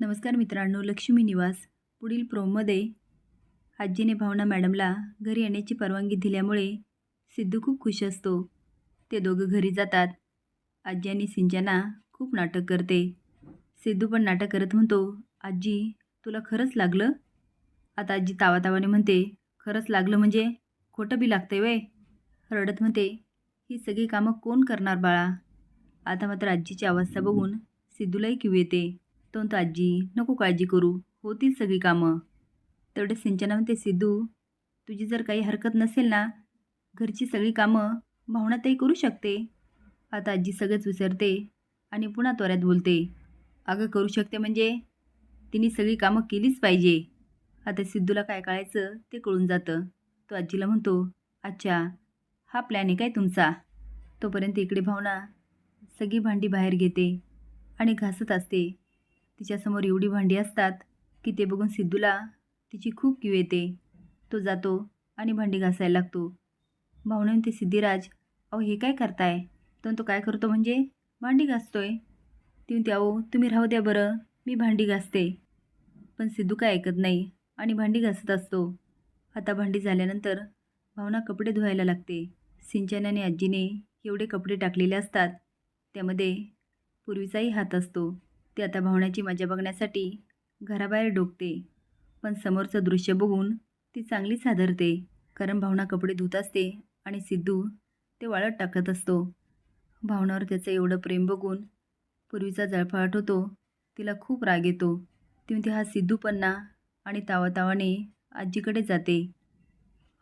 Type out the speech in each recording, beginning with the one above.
नमस्कार मित्रांनो लक्ष्मी निवास. पुढील प्रोममध्ये आजीने भावना मॅडमला घरी येण्याची परवानगी दिल्यामुळे सिद्धू खूप खुश असतो. ते दोघं घरी जातात. आजी आणि सिंचना खूप नाटक करते. सिद्धू पण नाटक करत म्हणतो आजी तुला खरंच लागलं? आता आजी तावातावाने म्हणते खरंच लागलं म्हणजे खोटं बी लागतंय वय. रडत म्हणते ही सगळी कामं कोण करणार बाळा? आता मात्र आजीची अवस्था बघून सिद्धूलाही किव येते. तो आजी नको काळजी करू. होतील सगळी कामं. तेवढे सिंचना म्हणते सिद्धू तुझी जर काही हरकत नसेल ना घरची सगळी कामं भावनाताई करू शकते. आता आजी सगळंच विसरते आणि पुन्हा त्वऱ्यात बोलते. अगं करू शकते म्हणजे? तिने सगळी कामं केलीच पाहिजे. आता सिद्धूला काय कळायचं ते कळून जातं. तो आजीला म्हणतो अच्छा हा प्लॅन आहे काय तुमचा? तोपर्यंत इकडे भावना सगळी भांडी बाहेर घेते आणि घासत असते. तिच्यासमोर एवढी भांडी असतात की ते बघून सिद्धूला तिची खूप किव येते. तो जातो आणि भांडी घासायला लागतो. भावना ते सिद्धिराज अहो हे काय करताय? तर तो काय करतो म्हणजे? भांडी घासतोय. ती म्हणते अहो तुम्ही राहू द्या बरं मी भांडी घासते. पण सिद्धू काय ऐकत नाही आणि भांडी घासत असतो. आता भांडी झाल्यानंतर भावना कपडे धुवायला लागते. सिंचन आणि आजीने एवढे कपडे टाकलेले असतात त्यामध्ये पूर्वीचाही हात असतो. ते आता भावनाची मजा बघण्यासाठी घराबाहेर डोकते. पण समोरचं दृश्य बघून ती चांगलीच हादरते कारण भावना कपडे धुत असते आणि सिद्धू ते वाळत टाकत असतो. भावनावर त्याचं एवढं प्रेम बघून पूर्वीचा जळफाट होतो तिला खूप राग येतो. ती म्हणते हा सिद्धू आणि तावातावाने आजीकडे जाते.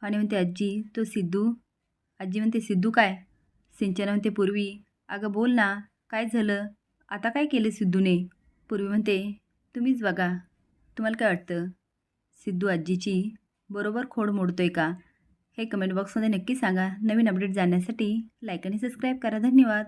आणि म्हणते आजी तो सिद्धू? आजी म्हणते सिद्धू काय? सिंचना म्हणते पूर्वी. अगं बोल ना काय झालं? आता काय केलं सिद्धूने? पूर्वी म्हणते तुम्हीच बघा तुम्हाला काय वाटतं? सिद्धू आजीची बरोबर खोड मोडतोय का? हे कमेंट बॉक्समध्ये नक्की सांगा. नवीन अपडेट जाण्यासाठी लाईक आणि सबस्क्राईब करा. धन्यवाद.